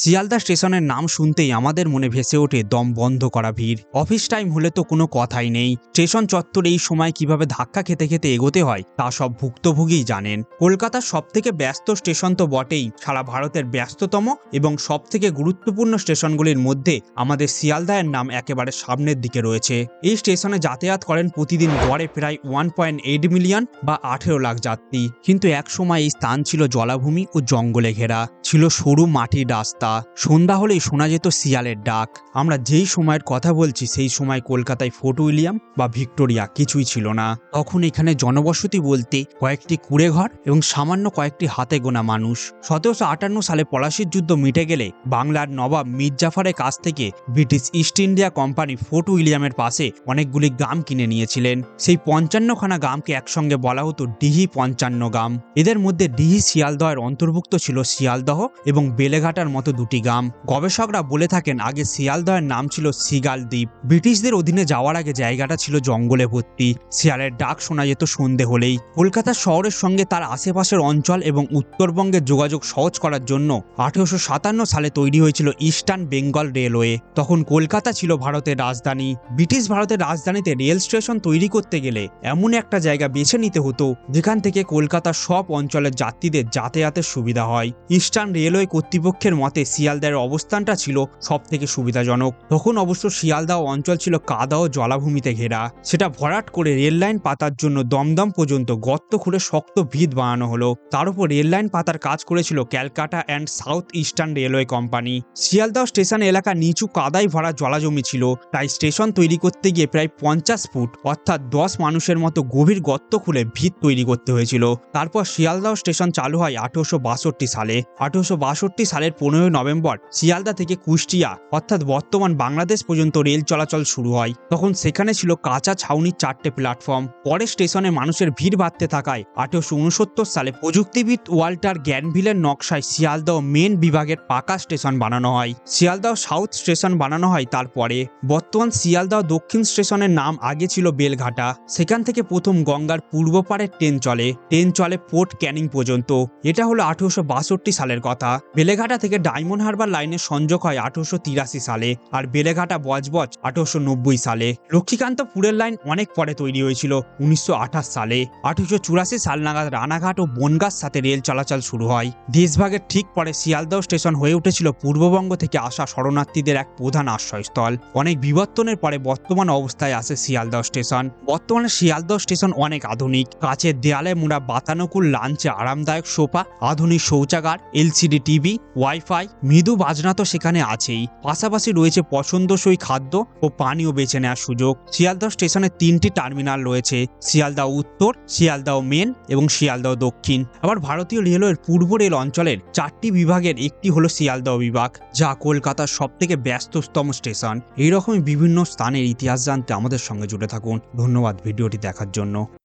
শিয়ালদা স্টেশনের নাম শুনতেই আমাদের মনে ভেসে ওঠে, দম বন্ধ করা ভিড়। অফিস টাইম হলে তো কোনো কথাই নেই। স্টেশন চত্বরে এই সময় কীভাবে ধাক্কা খেতে খেতে এগোতে হয়, তা সব ভুক্তভোগীই জানেন। কলকাতার সব থেকে ব্যস্ত স্টেশন তো বটেই, সারা ভারতের ব্যস্ততম এবং সব থেকে গুরুত্বপূর্ণ স্টেশনগুলির মধ্যে আমাদের শিয়ালদায়ের নাম একেবারে সামনের দিকে রয়েছে। এই স্টেশনে যাতায়াত করেন প্রতিদিন গড়ে প্রায় ওয়ান পয়েন্ট এইট মিলিয়ন বা আঠেরো লাখ যাত্রী। কিন্তু এক সময় এই স্থান ছিল জলাভূমি ও জঙ্গলে ঘেরা। ছিল সরু মাটির রাস্তা। সন্ধ্যা হলেই শোনা যেত শিয়ালের ডাক। আমরা যেই সময়ের কথা বলছি, সেই সময় কলকাতায় ফোর্ট উইলিয়াম বা ভিক্টোরিয়া কিছুই ছিল না। তখন এখানে জনবসতি বলতে কয়েকটি কুড়ে ঘর এবং সামান্য কয়েকটি হাতে গোনা মানুষ। সতেরোশো আটান্ন সালে পলাশির যুদ্ধ মিটে গেলে বাংলার নবাব মির্জাফারের কাছ থেকে British East India Company Fort উইলিয়ামের পাশে অনেকগুলি গ্রাম কিনে নিয়েছিলেন। সেই পঞ্চান্নখানা গ্রামকে একসঙ্গে বলা হতো ডিহি পঞ্চান্ন গ্রাম। এদের মধ্যে ডিহি শিয়ালদহের অন্তর্ভুক্ত ছিল শিয়ালদহ এবং বেলেঘাটার মতো দুটি গ্রাম। গবেষকরা বলে থাকেন, আগে শিয়ালদহের নাম ছিল সিগাল দ্বীপ। ব্রিটিশদের অধীনে যাওয়ার আগে জায়গাটা ছিল জঙ্গলে ভর্তি। শিয়ালের ডাক শোনা যেত সন্ধে হলেই। কলকাতা শহরের সঙ্গে তার আশেপাশের অঞ্চল এবং উত্তরবঙ্গের যোগাযোগ সহজ করার জন্য আঠেরোশো সাতান্ন সালে তৈরি হয়েছিল ইস্টার্ন বেঙ্গল রেলওয়ে। তখন কলকাতা ছিল ভারতের রাজধানী। ব্রিটিশ ভারতের রাজধানীতে রেল স্টেশন তৈরি করতে গেলে এমন একটা জায়গা বেছে নিতে হতো, যেখান থেকে কলকাতার সব অঞ্চলের যাত্রীদের যাতায়াতের সুবিধা হয়। ইস্টার্ন রেলওয়ে কর্তৃপক্ষের মতে শিয়ালদার অবস্থানটা ছিল সব থেকে সুবিধাজনক। তখন অবশ্য শিয়ালদা অঞ্চল ছিল কাদা ও জলাভূমিতে ঘেরা। সেটা ভরাট করে রেল লাইন পাতার জন্য দমদম পর্যন্ত গর্ত খুঁড়ে শক্ত ভিত বানানো হলো। তার উপর রেল লাইন পাতার কাজ করেছিল Calcutta and South Eastern Railway Company. Sealdah station এলাকা নিচু কাদায় ভরা জলাজমি ছিল। তাই স্টেশন তৈরি করতে গিয়ে প্রায় পঞ্চাশ ফুট, অর্থাৎ দশ মানুষের মতো গভীর গর্ত খুলে ভিত তৈরি করতে হয়েছিল। তারপর শিয়ালদহ স্টেশন চালু হয় আঠেরোশো বাষট্টি সালে। আঠেরোশো বাষট্টি সালের পনেরোই নভেম্বর শিয়ালদা থেকে কুষ্টিয়া, অর্থাৎ বর্তমান বাংলাদেশ পর্যন্ত রেল চলাচল শুরু হয়। তখন সেখানে ছিল কাঁচা ছাউনির চারটে প্ল্যাটফর্ম পরে স্টেশনে মানুষের ভিড় বাড়তে থাকায় আঠেরোশো উনসত্তর সালে প্রযুক্তিবিদ ওয়াল্টার গ্যানভিলের নকশায় শিয়ালদহ মেন বিভাগের পাকা স্টেশন বানানো হয়। শিয়ালদহ সাউথ স্টেশন বানানো হয় তারপরে। বর্তমান শিয়ালদহ দক্ষিণ স্টেশনের নাম আগে ছিল বেলঘাটা। সেখান থেকে প্রথম গঙ্গার পূর্ব পাড়ের ট্রেন চলে। ট্রেন চলে পোর্ট ক্যানিং পর্যন্ত। এটা হলো আঠেরোশো বাষট্টি সালের কথা। বেলেঘাটা থেকে ডায়মন্ড হারবার লাইনের সংযোগ হয় আঠেরোশো তিরাশি সালে আর বেলেঘাটা বজবজ আঠেরোশো নব্বই সালে। লক্ষ্মীকান্তপুরের লাইন অনেক পরে তৈরি হয়েছিল, উনিশশো আঠাশ সালে। আঠেরোশো চুরাশি সাল নাগাদ রানাঘাট ও বনগাঁর সাথে রেল চলাচল শুরু হয়। দেশভাগের ঠিক পরে শিয়ালদহ স্টেশন হয়ে উঠেছিল পূর্ববঙ্গ থেকে আসা শরণার্থীদের এক প্রধান আশ্রয়স্থল। অনেক বিবর্তনের পরে বর্তমান অবস্থায় আসে শিয়ালদহ স্টেশন। বর্তমানে শিয়ালদহ স্টেশন অনেক আধুনিক। কাচের দেয়ালে মোড়া বাতানুকুল লাঞ্চে আরামদায়ক সোফা, আধুনিক শৌচাগার, এলসিডি টিভি, ওয়াইফাই মৃদু বাজনা তো সেখানে আছেই। পাশাপাশি রয়েছে পছন্দসই খাদ্য ও পানীয় বেছে নেওয়ার সুযোগ। শিয়ালদহ স্টেশনে তিনটি টার্মিনাল রয়েছে শিয়ালদহ উত্তর শিয়ালদহ মেন এবং শিয়ালদহ দক্ষিণ। আবার ভারতীয় রেলওয়ের পূর্ব রেল অঞ্চলের চারটি বিভাগের একটি হলো শিয়ালদহ বিভাগ, যা কলকাতার সব থেকে ব্যস্ততম স্টেশন। এইরকমই বিভিন্ন স্থানের ইতিহাস জানতে আমাদের সঙ্গে জুড়ে থাকুন। ধন্যবাদ ভিডিওটি দেখার জন্য।